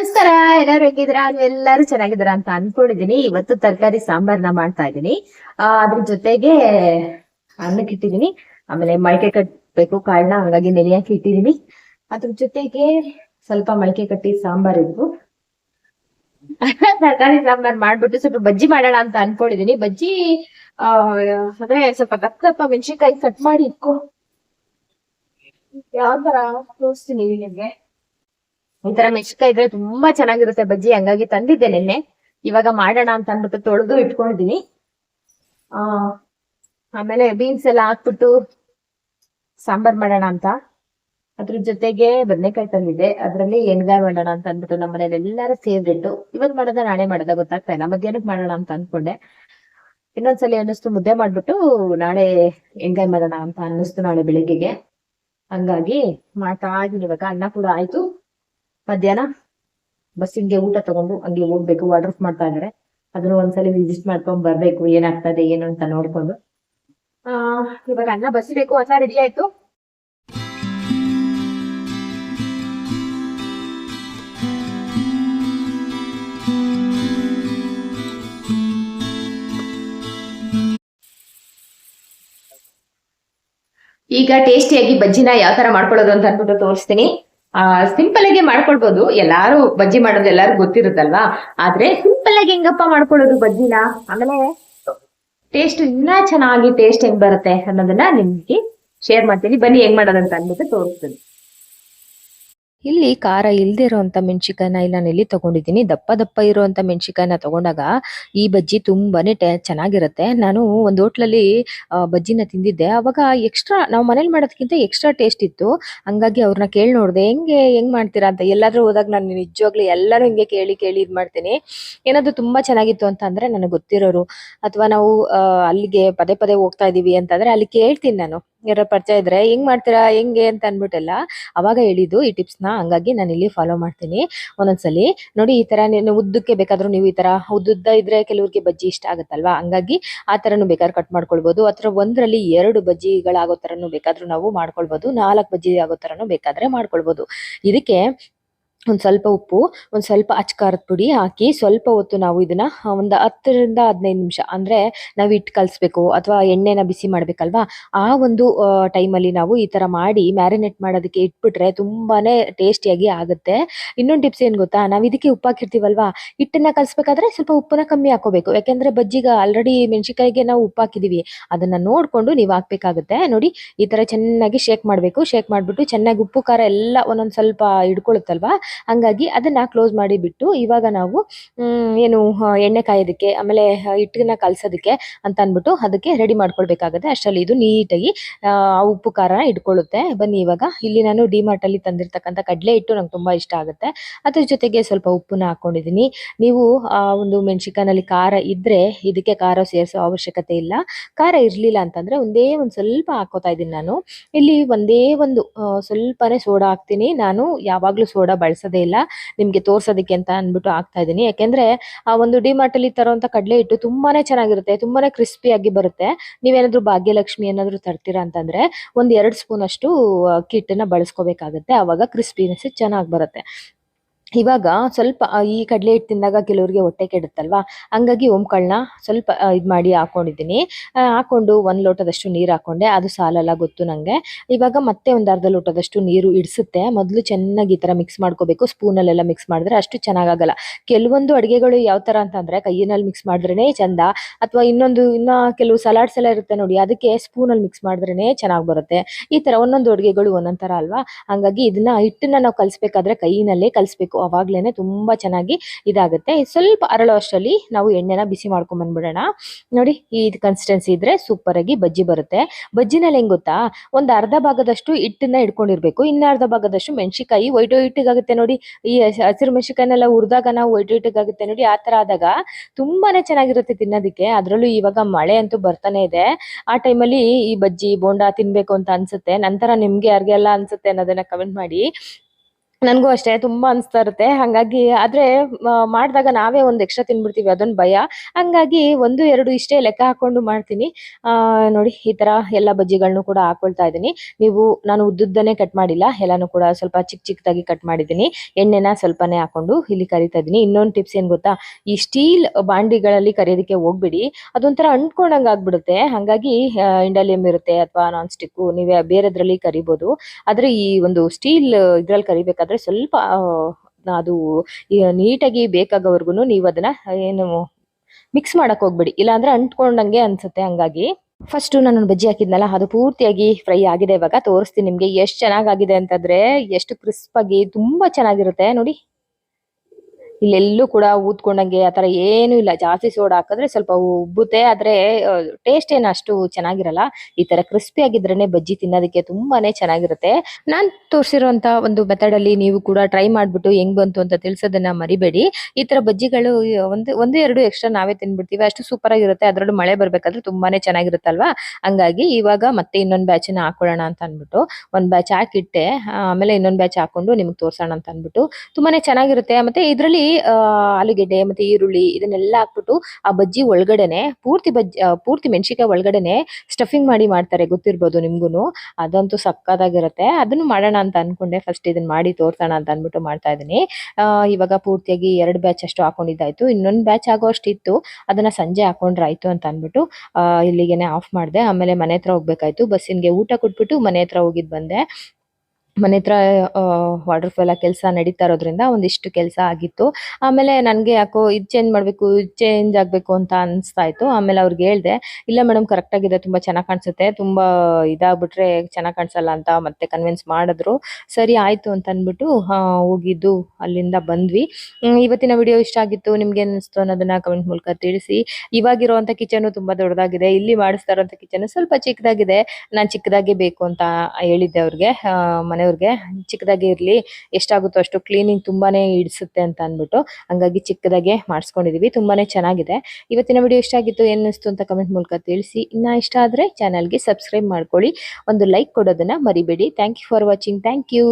ನಮಸ್ಕಾರ, ಎಲ್ಲರೂ ಹೇಗಿದ್ದೀರಾ? ಎಲ್ಲರೂ ಚೆನ್ನಾಗಿದ್ದೀರಾ ಅಂತ ಅನ್ಕೊಂಡಿದೀನಿ ಇವತ್ತು ತರಕಾರಿ ಸಾಂಬಾರ್ನ ಮಾಡ್ತಾ ಇದ್ದೀನಿ. ಅದ್ರ ಜೊತೆಗೆ ಅನ್ನಕ್ಕೆ ಇಟ್ಟಿದೀನಿ ಆಮೇಲೆ ಮೊಳಕೆ ಕಟ್ಬೇಕು, ಕಾಳನ್ನ ಹಂಗಾಗಿ ನೆನೆಯಕ್ಕೆ ಇಟ್ಟಿದೀನಿ ಅದ್ರ ಜೊತೆಗೆ ಸ್ವಲ್ಪ ಮೊಳಕೆ ಕಟ್ಟಿ ಸಾಂಬಾರ್ ಇದ್ವು ತರಕಾರಿ ಸಾಂಬಾರ್ ಮಾಡ್ಬಿಟ್ಟು ಸ್ವಲ್ಪ ಬಜ್ಜಿ ಮಾಡೋಣ ಅಂತ ಅನ್ಕೊಂಡಿದೀನಿ ಬಜ್ಜಿ ಅಂದ್ರೆ ಸ್ವಲ್ಪ ದಪ್ಪ ದಪ್ಪ ಮೆಣಸಿನ್ಕಾಯಿ ಕಟ್ ಮಾಡಿ ಇಟ್ಕೊ. ಯಾವ ತರ ತೋರಿಸ್ತೀನಿ ನಿಮ್ಗೆ? ಈ ತರ ಮೆಣಸಿನ್ಕಾಯಿ ಇದ್ರೆ ತುಂಬಾ ಚೆನ್ನಾಗಿರುತ್ತೆ ಬಜ್ಜಿ. ಹಂಗಾಗಿ ತಂದಿದ್ದೆ ನಿನ್ನೆ. ಇವಾಗ ಮಾಡೋಣ ಅಂತ ಅಂದ್ಬಿಟ್ಟು ತೊಳೆದು ಇಟ್ಕೊಂಡಿದೀನಿ. ಆ, ಆಮೇಲೆ ಬೀನ್ಸ್ ಎಲ್ಲ ಹಾಕ್ಬಿಟ್ಟು ಸಾಂಬಾರ್ ಮಾಡೋಣ ಅಂತ. ಅದ್ರ ಜೊತೆಗೆ ಬದನೆಕಾಯಿ ತಂದಿದ್ದೆ. ಅದ್ರಲ್ಲಿ ಎಣ್ಗಾಯಿ ಮಾಡೋಣ ಅಂತ ಅಂದ್ಬಿಟ್ಟು ನಮ್ಮ ಮನೇಲಿ ಎಲ್ಲಾರು ಸೇರ್ಬಿಟ್ಟು. ಇವತ್ ಮಾಡೋದ ನಾಳೆ ಮಾಡೋದ ಗೊತ್ತಾಗ್ತಾ ಇಲ್ಲ. ಮಧ್ಯಾಹ್ನಕ್ಕೆ ಮಾಡೋಣ ಅಂತ ಅನ್ಕೊಂಡೆ. ಇನ್ನೊಂದ್ಸಲಿ ಅನ್ನಿಸ್ತು ಮುದ್ದೆ ಮಾಡ್ಬಿಟ್ಟು ನಾಳೆ ಎಣ್ಗಾಯಿ ಮಾಡೋಣ ಅಂತ ಅನ್ನಿಸ್ತು ನಾಳೆ ಬೆಳಿಗ್ಗೆಗೆ. ಹಂಗಾಗಿ ಮಾಡ್ತಾ ಇದೀನಿ ಇವಾಗ. ಅನ್ನ ಕೂಡ ಆಯ್ತು. ಮಧ್ಯಾಹ್ನ ಬಸ್ಸಿಗೆ ಊಟ ತಗೊಂಡು ಹಂಗೆ ಹೋಗ್ಬೇಕು ವಾಟರ್ ಮಾಡ್ತಾ ಇದಾರೆ ಅದನ್ನ ಒಂದ್ಸಲಿ ವಿಸಿಟ್ ಮಾಡ್ಕೊಂಡ್ ಬರ್ಬೇಕು, ಏನಾಗ್ತದೆ, ಏನು ಅಂತ ನೋಡ್ಕೊಂಡು. ಆ, ಇವಾಗ ಅನ್ನ ಬಸಿಬೇಕು ಅನ್ನ ರೆಡಿ ಆಯ್ತು? ಈಗ ಟೇಸ್ಟಿಯಾಗಿ ಬಜ್ಜಿನ ಯಾವ ತರ ಮಾಡ್ಕೊಳ್ಳೋದು ಅಂತ ಅನ್ಬಿಟ್ಟು ತೋರಿಸ್ತೀನಿ. ಆ ಸಿಂಪಲ್ ಆಗಿ ಮಾಡ್ಕೊಳ್ಬೋದು. ಎಲ್ಲಾರು ಬಜ್ಜಿ ಮಾಡೋದು ಎಲ್ಲಾರು ಗೊತ್ತಿರುತ್ತಲ್ವಾ? ಆದ್ರೆ ಸಿಂಪಲ್ ಆಗಿ ಹೆಂಗಪ್ಪ ಮಾಡ್ಕೊಳ್ಳೋದು ಬಜ್ಜಿನ? ಆಮೇಲೆ ಟೇಸ್ಟ್ ಇನ್ನ ಚೆನ್ನಾಗಿ ಟೇಸ್ಟ್ ಹೆಂಗ್ ಬರುತ್ತೆ ಅನ್ನೋದನ್ನ ನಿಮ್ಗೆ ಶೇರ್ ಮಾಡ್ತೀನಿ. ಬನ್ನಿ, ಹೆಂಗ್ ಮಾಡೋದಂತ ಅಂದ್ಬಿಟ್ಟು ತೋರಿಸ್ತೀನಿ. ಇಲ್ಲಿ ಖಾರ ಇಲ್ಲದೆ ಇರೋಂಥ ಮೆಣಸಿಕಾಯನ್ನ ಇಲ್ಲಿ ನಾನು ಎಲ್ಲಿ ತಗೊಂಡಿದ್ದೀನಿ? ದಪ್ಪ ದಪ್ಪ ಇರುವಂತ ಮೆಣಸಿಕಾಯನ್ನ ತಗೊಂಡಾಗ ಈ ಬಜ್ಜಿ ತುಂಬಾನೇ ಟೇ, ಚೆನ್ನಾಗಿರುತ್ತೆ. ನಾನು ಒಂದು ಹೋಟ್ಲಲ್ಲಿ ಬಜ್ಜಿನ ತಿಂದಿದ್ದೆ. ಅವಾಗ ಎಕ್ಸ್ಟ್ರಾ ನಾವು ಮನೇಲಿ ಮಾಡೋದಕ್ಕಿಂತ ಎಕ್ಸ್ಟ್ರಾ ಟೇಸ್ಟ್ ಇತ್ತು. ಹಂಗಾಗಿ ಅವ್ರನ್ನ ಕೇಳಿ ನೋಡಿದೆ, ಹೆಂಗೆ, ಹೆಂಗ್ ಮಾಡ್ತೀರಾ? ಅಂತ. ಎಲ್ಲಾದ್ರೂ ಹೋದಾಗ ನಾನು ನಿಜವಾಗ್ಲೂ ಎಲ್ಲರೂ ಹಿಂಗೆ ಕೇಳಿ ಕೇಳಿ ಇದು ಮಾಡ್ತೀನಿ. ಏನಾದ್ರು ತುಂಬಾ ಚೆನ್ನಾಗಿತ್ತು ಅಂತ ಅಂದ್ರೆ ನನಗೆ ಗೊತ್ತಿರೋರು. ಅಥವಾ ನಾವು ಅಲ್ಲಿಗೆ ಪದೇ ಪದೇ ಹೋಗ್ತಾ ಇದೀವಿ ಅಂತಂದ್ರೆ ಅಲ್ಲಿ ಕೇಳ್ತೀನಿ ನಾನು. ಯಾರ ಪರಿಚಯ ಇದ್ರೆ ಹೆಂಗ್ ಮಾಡ್ತೀರಾ? ಹೆಂಗೆ? ಅಂತ ಅನ್ಬಿಟ್ಟೆಲ್ಲ ಅವಾಗ ಹೇಳಿದ್ದು, ಈ ಟಿಪ್ಸ್ನ ಹಂಗಾಗಿ ನಾನು ಇಲ್ಲಿ ಫಾಲೋ ಮಾಡ್ತೀನಿ. ಒಂದೊಂದ್ಸಲಿ ನೋಡಿ ಈ ತರ ಉದ್ದಕ್ಕೆ ಬೇಕಾದ್ರೂ ನೀವು ಈ ತರ ಉದ್ದುದ್ದ ಇದ್ರೆ ಕೆಲವ್ರಿಗೆ ಬಜ್ಜಿ ಇಷ್ಟ ಆಗುತ್ತಲ್ವಾ? ಹಂಗಾಗಿ ಆ ತರನು ಬೇಕಾದ್ರೆ ಕಟ್ ಮಾಡ್ಕೊಳ್ಬಹುದು ಅಥವಾ ಒಂದ್ರಲ್ಲಿ ಎರಡು ಬಜ್ಜಿಗಳಾಗೋ ತರನು ಬೇಕಾದ್ರೂ ನಾವು ಮಾಡ್ಕೊಳ್ಬಹುದು ನಾಲ್ಕು ಬಜ್ಜಿ ಆಗೋ ತರನು ಬೇಕಾದ್ರೆ ಮಾಡ್ಕೊಳ್ಬಹುದು ಇದಕ್ಕೆ ಒಂದ್ ಸ್ವಲ್ಪ ಉಪ್ಪು, ಒಂದು ಸ್ವಲ್ಪ ಅಚ್ ಪುಡಿ ಹಾಕಿ ಸ್ವಲ್ಪ ಹೊತ್ತು ನಾವು ಇದನ್ನ ಒಂದು ಹತ್ತರಿಂದ ಹದಿನೈದು ನಿಮಿಷ, ಅಂದ್ರೆ ನಾವು ಇಟ್ಟು ಕಲಿಸ್ಬೇಕು ಅಥವಾ ಎಣ್ಣೆನ ಬಿಸಿ ಮಾಡಬೇಕಲ್ವಾ? ಆ ಒಂದು ಟೈಮಲ್ಲಿ ನಾವು ಈ ತರ ಮಾಡಿ ಮ್ಯಾರಿನೇಟ್ ಮಾಡೋದಕ್ಕೆ ಇಟ್ಬಿಟ್ರೆ ತುಂಬಾನೇ ಟೇಸ್ಟಿಯಾಗಿ ಆಗುತ್ತೆ. ಇನ್ನೊಂದು ಟಿಪ್ಸ್ ಏನು ಗೊತ್ತಾ? ನಾವು ಇದಕ್ಕೆ ಉಪ್ಪು ಹಾಕಿರ್ತೀವಲ್ವಾ? ಹಿಟ್ಟನ್ನ ಕಲಿಸ್ಬೇಕಾದ್ರೆ ಸ್ವಲ್ಪ ಉಪ್ಪನ್ನ ಕಮ್ಮಿ ಹಾಕೋಬೇಕು. ಯಾಕೆಂದರೆ ಬಜ್ಜಿಗ ಆಲ್ರೆಡಿ ಮೆಣಸಿಕಾಯಿಗೆ ನಾವು ಉಪ್ಪು ಹಾಕಿದ್ದೀವಿ ಅದನ್ನ ನೋಡ್ಕೊಂಡು ನೀವು ಹಾಕ್ಬೇಕಾಗುತ್ತೆ. ನೋಡಿ, ಈ ತರ ಚೆನ್ನಾಗಿ ಶೇಕ್ ಮಾಡಬೇಕು. ಶೇಕ್ ಮಾಡಿಬಿಟ್ಟು ಚೆನ್ನಾಗಿ ಉಪ್ಪು, ಖಾರ ಎಲ್ಲ ಒಂದೊಂದು ಸ್ವಲ್ಪ ಹಿಡ್ಕೊಳುತ್ತಲ್ವಾ? ಹಂಗಾಗಿ ಅದನ್ನ ಕ್ಲೋಸ್ ಮಾಡಿ ಬಿಟ್ಟು ಇವಾಗ ನಾವು ಏನು ಎಣ್ಣೆ ಕಾಯೋದಕ್ಕೆ, ಆಮೇಲೆ ಹಿಟ್ಟನ್ನ ಕಲಸೋದಕ್ಕೆ ಅಂತ ಅಂದ್ಬಿಟ್ಟು ಅದಕ್ಕೆ ರೆಡಿ ಮಾಡ್ಕೊಳ್ಬೇಕಾಗುತ್ತೆ. ಅಷ್ಟರಲ್ಲಿ ಇದು ನೀಟಾಗಿ ಉಪ್ಪು ಖಾರ ಇಟ್ಕೊಳ್ಳುತ್ತೆ. ಬನ್ನಿ ಇವಾಗ. ಇಲ್ಲಿ ನಾನು ಡಿಮಾರ್ಟ್ ಅಲ್ಲಿ ತಂದಿರ್ತಕ್ಕಂಥ ಕಡಲೆ ಹಿಟ್ಟು ನಂಗೆ ತುಂಬಾ ಇಷ್ಟ ಆಗುತ್ತೆ. ಅದ್ರ ಜೊತೆಗೆ ಸ್ವಲ್ಪ ಉಪ್ಪನ್ನ ಹಾಕೊಂಡಿದೀನಿ ನೀವು, ಆ, ಒಂದು ಮೆಣಸಿಕಾಯಲ್ಲಿ ಖಾರ ಇದ್ರೆ ಇದಕ್ಕೆ ಖಾರ ಸೇರಿಸೋ ಅವಶ್ಯಕತೆ ಇಲ್ಲ. ಖಾರ ಇರಲಿಲ್ಲ ಅಂತಂದ್ರೆ ಒಂದೇ ಒಂದು ಸ್ವಲ್ಪ ಹಾಕೋತಾ ಇದ್ದೀನಿ ನಾನು. ಇಲ್ಲಿ ಒಂದೇ ಒಂದು ಸ್ವಲ್ಪನೇ ಸೋಡಾ ಹಾಕ್ತೀನಿ. ನಾನು ಯಾವಾಗ್ಲೂ ಸೋಡಾ ಬಳಸೋದೇ ಇಲ್ಲ. ನಿಮ್ಗೆ ತೋರ್ಸೋದಕ್ಕೆ ಅಂತ ಅನ್ಬಿಟ್ಟು ಆಗ್ತಾ ಇದ್ದೀನಿ. ಯಾಕೆಂದ್ರೆ ಆ ಒಂದು ಡಿಮಾರ್ಟ್ ಅಲ್ಲಿ ತರುವಂತ ಕಡಲೆ ಹಿಟ್ಟು ತುಂಬಾನೇ ಚೆನ್ನಾಗಿರುತ್ತೆ, ತುಂಬಾನೇ ಕ್ರಿಸ್ಪಿ ಆಗಿ ಬರುತ್ತೆ. ನೀವೇನಾದ್ರೂ ಭಾಗ್ಯಲಕ್ಷ್ಮಿ ಏನಾದ್ರು ತರ್ತೀರಾ ಅಂತಂದ್ರೆ ಒಂದ್ ಎರಡು ಸ್ಪೂನ್ ಅಷ್ಟು ಕಿಟ್ನ ಬಳಸ್ಕೋಬೇಕಾಗತ್ತೆ. ಅವಾಗ ಕ್ರಿಸ್ಪಿನೆಸ್ ಚೆನ್ನಾಗಿ ಬರುತ್ತೆ. ಇವಾಗ ಸ್ವಲ್ಪ ಈ ಕಡಲೆ ಹಿಟ್ಟು ತಿಂದಾಗ ಕೆಲವರಿಗೆ ಹೊಟ್ಟೆ ಕೆಡುತ್ತಲ್ವಾ? ಹಂಗಾಗಿ ಓಂಕಾಳನ್ನ ಸ್ವಲ್ಪ ಇದು ಮಾಡಿ ಹಾಕೊಂಡಿದ್ದೀನಿ. ಹಾಕೊಂಡು ಒಂದು ಲೋಟದಷ್ಟು ನೀರು ಹಾಕೊಂಡೆ. ಅದು ಸಾಲಲ್ಲ ಗೊತ್ತು ನನಗೆ ಇವಾಗ ಮತ್ತೆ ಒಂದು ಅರ್ಧ ಲೋಟದಷ್ಟು ನೀರು ಇಡಿಸುತ್ತೆ. ಮೊದಲು ಚೆನ್ನಾಗಿ ಈ ಥರ ಮಿಕ್ಸ್ ಮಾಡ್ಕೋಬೇಕು. ಸ್ಪೂನಲ್ಲೆಲ್ಲ ಮಿಕ್ಸ್ ಮಾಡಿದ್ರೆ ಅಷ್ಟು ಚೆನ್ನಾಗಾಗಲ್ಲ. ಕೆಲವೊಂದು ಅಡುಗೆಗಳು ಯಾವ ತರ ಅಂತಂದ್ರೆ ಕೈಯಲ್ಲಿ ಮಿಕ್ಸ್ ಮಾಡಿದ್ರೇ ಚಂದ. ಅಥವಾ ಇನ್ನೊಂದು, ಇನ್ನ ಕೆಲವು ಸಲಾಡ್ಸ್ ಎಲ್ಲ ಇರುತ್ತೆ ನೋಡಿ, ಅದಕ್ಕೆ ಸ್ಪೂನಲ್ಲಿ ಮಿಕ್ಸ್ ಮಾಡಿದ್ರೇ ಚೆನ್ನಾಗಿ ಬರುತ್ತೆ. ಈ ತರ ಒಂದೊಂದು ಅಡುಗೆಗಳು ಒಂದೊಂದು ಥರ ಅಲ್ವಾ? ಹಂಗಾಗಿ ಇದನ್ನ ಹಿಟ್ಟನ್ನ ನಾವು ಕಲಿಸ್ಬೇಕಾದ್ರೆ ಕೈಯಲ್ಲೇ ಕಲಿಸ್ಬೇಕು. ಅವಾಗ್ಲೇನೆ ತುಂಬಾ ಚೆನ್ನಾಗಿ ಇದಾಗುತ್ತೆ. ಸ್ವಲ್ಪ ಅರಳೋ ಅಷ್ಟರಲ್ಲಿ ನಾವು ಎಣ್ಣೆನ ಬಿಸಿ ಮಾಡ್ಕೊಂಡ್ ಬಂದ್ಬಿಡೋಣ. ನೋಡಿ ಈ ಕನ್ಸಿಸ್ಟೆನ್ಸಿ ಇದ್ರೆ ಸೂಪರ್ ಆಗಿ ಬಜ್ಜಿ ಬರುತ್ತೆ. ಬಜ್ಜಿನಲ್ಲಿ ಹೆಂಗ್ ಗೊತ್ತಾ? ಒಂದ್ ಅರ್ಧ ಭಾಗದಷ್ಟು ಹಿಟ್ಟನ್ನ ಇಟ್ಕೊಂಡಿರ್ಬೇಕು ಇನ್ನ ಅರ್ಧ ಭಾಗದಷ್ಟು ಮೆಣಸಿಕಾಯಿ ವೈಟ್ ಆಗುತ್ತೆ ನೋಡಿ. ಈ ಹಸಿ- ಹಸಿರು ಮೆಣಸಿಕಾಯಿನೆಲ್ಲ ಹುರಿದಾಗ ನಾವು ವೈಟ್ ಆಗುತ್ತೆ ನೋಡಿ. ಆ ತರ ಆದಾಗ ತುಂಬಾನೇ ಚೆನ್ನಾಗಿರುತ್ತೆ ತಿನ್ನೋದಕ್ಕೆ. ಅದ್ರಲ್ಲೂ ಇವಾಗ ಮಳೆ ಅಂತೂ ಬರ್ತಾನೆ ಇದೆ. ಆ ಟೈಮಲ್ಲಿ ಈ ಬಜ್ಜಿ, ಬೋಂಡಾ ತಿನ್ಬೇಕು ಅಂತ ಅನ್ಸುತ್ತೆ. ನಂತರ ನಿಮ್ಗೆ ಯಾರಿಗೆಲ್ಲ ಅನ್ಸುತ್ತೆ ಅನ್ನೋದನ್ನ ಕಮೆಂಟ್ ಮಾಡಿ. ನನಗೂ ಅಷ್ಟೇ, ತುಂಬಾ ಅನಿಸ್ತಾ ಇರುತ್ತೆ. ಹಾಗಾಗಿ ಆದ್ರೆ ಮಾಡಿದಾಗ ನಾವೇ ಒಂದು ಎಕ್ಸ್ಟ್ರಾ ತಿನ್ಬಿಡ್ತೀವಿ, ಅದೊಂದು ಭಯ. ಹಂಗಾಗಿ ಒಂದು, ಎರಡು ಇಷ್ಟೇ ಲೆಕ್ಕ ಹಾಕೊಂಡು ಮಾಡ್ತೀನಿ. ನೋಡಿ, ಈ ತರ ಎಲ್ಲ ಬಜ್ಜಿಗಳನ್ನು ಕೂಡ ಹಾಕೊಳ್ತಾ ಇದ್ದೀನಿ. ನೀವು, ನಾನು ಉದ್ದುದ್ದನೆ ಕಟ್ ಮಾಡಿಲ್ಲ, ಎಲ್ಲಾನು ಕೂಡ ಸ್ವಲ್ಪ ಚಿಕ್ಕ ಚಿಕ್ಕದಾಗಿ ಕಟ್ ಮಾಡಿದ್ದೀನಿ. ಎಣ್ಣೆನ ಸ್ವಲ್ಪನೇ ಹಾಕೊಂಡು ಇಲ್ಲಿ ಕರಿತಾ ಇದ್ದೀನಿ. ಇನ್ನೊಂದು ಟಿಪ್ಸ್ ಏನ್ ಗೊತ್ತಾ? ಈ ಸ್ಟೀಲ್ ಬಾಂಡಿಗಳಲ್ಲಿ ಕರಿಯೋದಕ್ಕೆ ಹೋಗ್ಬಿಡಿ. ಅದೊಂಥರ ಅಂಟ್ಕೊಂಡಂಗ್ ಆಗ್ಬಿಡುತ್ತೆ. ಹಾಗಾಗಿ ಇಂಡಾಲಿಯಂ ಇರುತ್ತೆ ಅಥವಾ ನಾನ್ ಸ್ಟಿಕ್ಕು ನೀವೇ ಬೇರೆದ್ರಲ್ಲಿ ಕರಿಬೋದು. ಆದ್ರೆ ಈ ಒಂದು ಸ್ಟೀಲ್ ಇದ್ರಲ್ಲಿ ಕರಿಬೇಕಾದ್ರೆ ಸ್ವಲ್ಪ ಆ, ಅದು ನೀಟಾಗಿ ಬೇಕಾಗೋವರ್ಗುನು ನೀವು ಅದನ್ನ ಏನು ಮಿಕ್ಸ್ ಮಾಡಕ್ ಹೋಗ್ಬೇಡಿ. ಇಲ್ಲಾಂದ್ರೆ ಅಂಟ್ಕೊಂಡಂಗೆ ಅನ್ಸುತ್ತೆ ಹಂಗಾಗಿ. ಫಸ್ಟ್ ನಾನು ಬಜ್ಜಿ ಹಾಕಿದ್ನಲ್ಲ ಅದು ಪೂರ್ತಿಯಾಗಿ ಫ್ರೈ ಆಗಿದೆ ಇವಾಗ. ತೋರಿಸ್ತೀನಿ ನಿಮ್ಗೆ ಎಷ್ಟು ಚೆನ್ನಾಗಾಗಿದೆ ಅಂತಂದ್ರೆ ಎಷ್ಟು ಕ್ರಿಸ್ಪಾಗಿ ತುಂಬಾ ಚೆನ್ನಾಗಿರುತ್ತೆ. ನೋಡಿ ಇಲ್ಲೆಲ್ಲೂ ಕೂಡ ಊದ್ಕೊಂಡಂಗೆ ಆತರ ಏನು ಇಲ್ಲ. ಜಾಸ್ತಿ ಸೋಡಾ ಹಾಕಿದ್ರೆ ಸ್ವಲ್ಪ ಉಬ್ಬುತ್ತೆ. ಆದ್ರೆ ಟೇಸ್ಟ್ ಏನು ಅಷ್ಟು ಚೆನ್ನಾಗಿರಲ್ಲ. ಈ ತರ ಕ್ರಿಸ್ಪಿ ಆಗಿದ್ರೇನೆ ಬಜ್ಜಿ ತಿನ್ನೋದಕ್ಕೆ ತುಂಬಾನೇ ಚೆನ್ನಾಗಿರುತ್ತೆ. ನಾನ್ ತೋರಿಸಿರುವಂತ ಒಂದು ಮೆಥಡ್ ಅಲ್ಲಿ ನೀವು ಕೂಡ ಟ್ರೈ ಮಾಡ್ಬಿಟ್ಟು ಹೆಂಗ್ ಬಂತು ಅಂತ ತಿಳಿಸೋದನ್ನ ಮರಿಬೇಡಿ. ಈ ತರ ಬಜ್ಜಿಗಳು ಒಂದು ಎರಡು ಎಕ್ಸ್ಟ್ರಾ ನಾವೇ ತಿನ್ಬಿಡ್ತೀವಿ. ಅಷ್ಟು ಸೂಪರ್ ಆಗಿರುತ್ತೆ. ಅದರಲ್ಲೂ ಮಳೆ ಬರ್ಬೇಕಾದ್ರೆ ತುಂಬಾನೇ ಚೆನ್ನಾಗಿರುತ್ತಲ್ವಾ? ಹಂಗಾಗಿ ಇವಾಗ ಮತ್ತೆ ಇನ್ನೊಂದ್ ಬ್ಯಾಚ್ನ ಹಾಕೊಳ್ಳೋಣ ಅಂತ ಅನ್ಬಿಟ್ಟು ಒಂದ್ ಬ್ಯಾಚ್ ಹಾಕಿಟ್ಟೆ. ಆಮೇಲೆ ಇನ್ನೊಂದ್ ಬ್ಯಾಚ್ ಹಾಕೊಂಡು ನಿಮ್ಗೆ ತೋರ್ಸೋಣ ಅಂತ ಅನ್ಬಿಟ್ಟು ತುಂಬಾನೇ ಚೆನ್ನಾಗಿರುತ್ತೆ. ಮತ್ತೆ ಇದ್ರಲ್ಲಿ ಆಲೂಗೆಡ್ಡೆ ಮತ್ತೆ ಈರುಳ್ಳಿ ಇದನ್ನೆಲ್ಲ ಹಾಕ್ಬಿಟ್ಟು ಆ ಬಜ್ಜಿ ಒಳಗಡೆನೆ ಪೂರ್ತಿ ಬಜ್ಜಿ ಪೂರ್ತಿ ಮೆಣಸಿಕಾಯಿ ಒಳಗಡೆನೆ ಸ್ಟಫಿಂಗ್ ಮಾಡಿ ಮಾಡ್ತಾರೆ ಗೊತ್ತಿರ್ಬೋದು ನಿಮ್ಗೂನು. ಅದಂತೂ ಸಕ್ಕತ್ತಾಗಿರುತ್ತೆ ಅದನ್ನು ಮಾಡೋಣ ಅಂತ ಅನ್ಕೊಂಡೆ. ಫಸ್ಟ್ ಇದನ್ನ ಮಾಡಿ ತೋರ್ಸೋಣ ಅಂತ ಅನ್ಬಿಟ್ಟು ಮಾಡ್ತಾ ಇದೀನಿ ಆ, ಇವಾಗ ಪೂರ್ತಿಯಾಗಿ ಎರಡು ಬ್ಯಾಚ್ ಅಷ್ಟು ಹಾಕೊಂಡಿದ್ದಾಯ್ತು. ಇನ್ನೊಂದು ಬ್ಯಾಚ್ ಆಗೋ ಇತ್ತು ಅದನ್ನ ಸಂಜೆ ಹಾಕೊಂಡ್ರೆ ಆಯ್ತು ಅಂತ ಇಲ್ಲಿಗೆ ಇಲ್ಲಿಗೆನೆ ಆಫ್ ಮಾಡಿದೆ. ಆಮೇಲೆ ಮನೆ ಹತ್ರ ಹೋಗ್ಬೇಕಾಯ್ತು. ಬಸ್ಸಿನ್ಗೆ ಊಟ ಕೊಟ್ಬಿಟ್ಟು ಮನೆ ಹತ್ರ ಹೋಗಿದ್ ಬಂದೆ. ಮನೆ ಹತ್ರ ವಾಟರ್ ಫಾಲ್ ಕೆಲಸ ನಡೀತಾ ಇರೋದ್ರಿಂದ ಒಂದಿಷ್ಟು ಕೆಲಸ ಆಗಿತ್ತು. ಆಮೇಲೆ ನನಗೆ ಯಾಕೋ ಇದು ಚೇಂಜ್ ಮಾಡಬೇಕು ಇದು ಚೇಂಜ್ ಆಗಬೇಕು ಅಂತ ಅನಿಸ್ತಾ ಇತ್ತು. ಆಮೇಲೆ ಅವ್ರಿಗೆ ಹೇಳ್ದೆ ಇಲ್ಲ ಮೇಡಮ್ ಕರೆಕ್ಟ್ ಆಗಿದೆ ತುಂಬಾ ಚೆನ್ನಾಗಿ ಕಾಣಿಸುತ್ತೆ ತುಂಬಾ ಇದಾಗ್ಬಿಟ್ರೆ ಚೆನ್ನಾಗಿ ಕಾಣಿಸಲ್ಲ ಅಂತ ಮತ್ತೆ ಕನ್ವಿನ್ಸ್ ಮಾಡಿದ್ರು. ಸರಿ ಆಯ್ತು ಅಂತ ಅಂದ್ಬಿಟ್ಟು ಹೋಗಿದ್ದು ಅಲ್ಲಿಂದ ಬಂದ್ವಿ. ಇವತ್ತಿನ ವಿಡಿಯೋ ಇಷ್ಟ ಆಗಿತ್ತು ನಿಮ್ಗೆ ಅನಿಸ್ತು ಅನ್ನೋದನ್ನ ಕಮೆಂಟ್ ಮೂಲಕ ತಿಳಿಸಿ. ಇವಾಗಿರುವಂಥ ಕಿಚನ್ ತುಂಬಾ ದೊಡ್ಡದಾಗಿದೆ ಇಲ್ಲಿ ಮಾಡಿಸ್ತಾ ಕಿಚನ್ ಸ್ವಲ್ಪ ಚಿಕ್ಕದಾಗಿದೆ ನಾನ್ ಚಿಕ್ಕದಾಗೆ ಬೇಕು ಅಂತ ಹೇಳಿದ್ದೆ ಅವ್ರಿಗೆ. ಆ, ಮನೆಯವ್ರಿಗೆ ಚಿಕ್ಕದಾಗಿ ಇರ್ಲಿ, ಎಷ್ಟಾಗುತ್ತೋ ಅಷ್ಟು ಕ್ಲೀನಿಂಗ್ ತುಂಬಾನೇ ಇಡಿಸುತ್ತೆ ಅಂತ ಅಂದ್ಬಿಟ್ಟು ಹಂಗಾಗಿ ಚಿಕ್ಕದಾಗೆ ಮಾಡಿಸ್ಕೊಂಡಿದೀವಿ, ತುಂಬಾನೇ ಚೆನ್ನಾಗಿದೆ. ಇವತ್ತಿನ ವಿಡಿಯೋ ಇಷ್ಟ ಆಗಿತ್ತು ಏನ್ ಅನಿಸ್ತು ಅಂತ ಕಮೆಂಟ್ ಮೂಲಕ ತಿಳಿಸಿ. ಇನ್ನ ಇಷ್ಟ ಆದ್ರೆ ಚಾನಲ್ಗೆ ಸಬ್ಸ್ಕ್ರೈಬ್ ಮಾಡ್ಕೊಳ್ಳಿ. ಒಂದು ಲೈಕ್ ಕೊಡೋದನ್ನ ಮರಿಬೇಡಿ. Thank you for watching thank you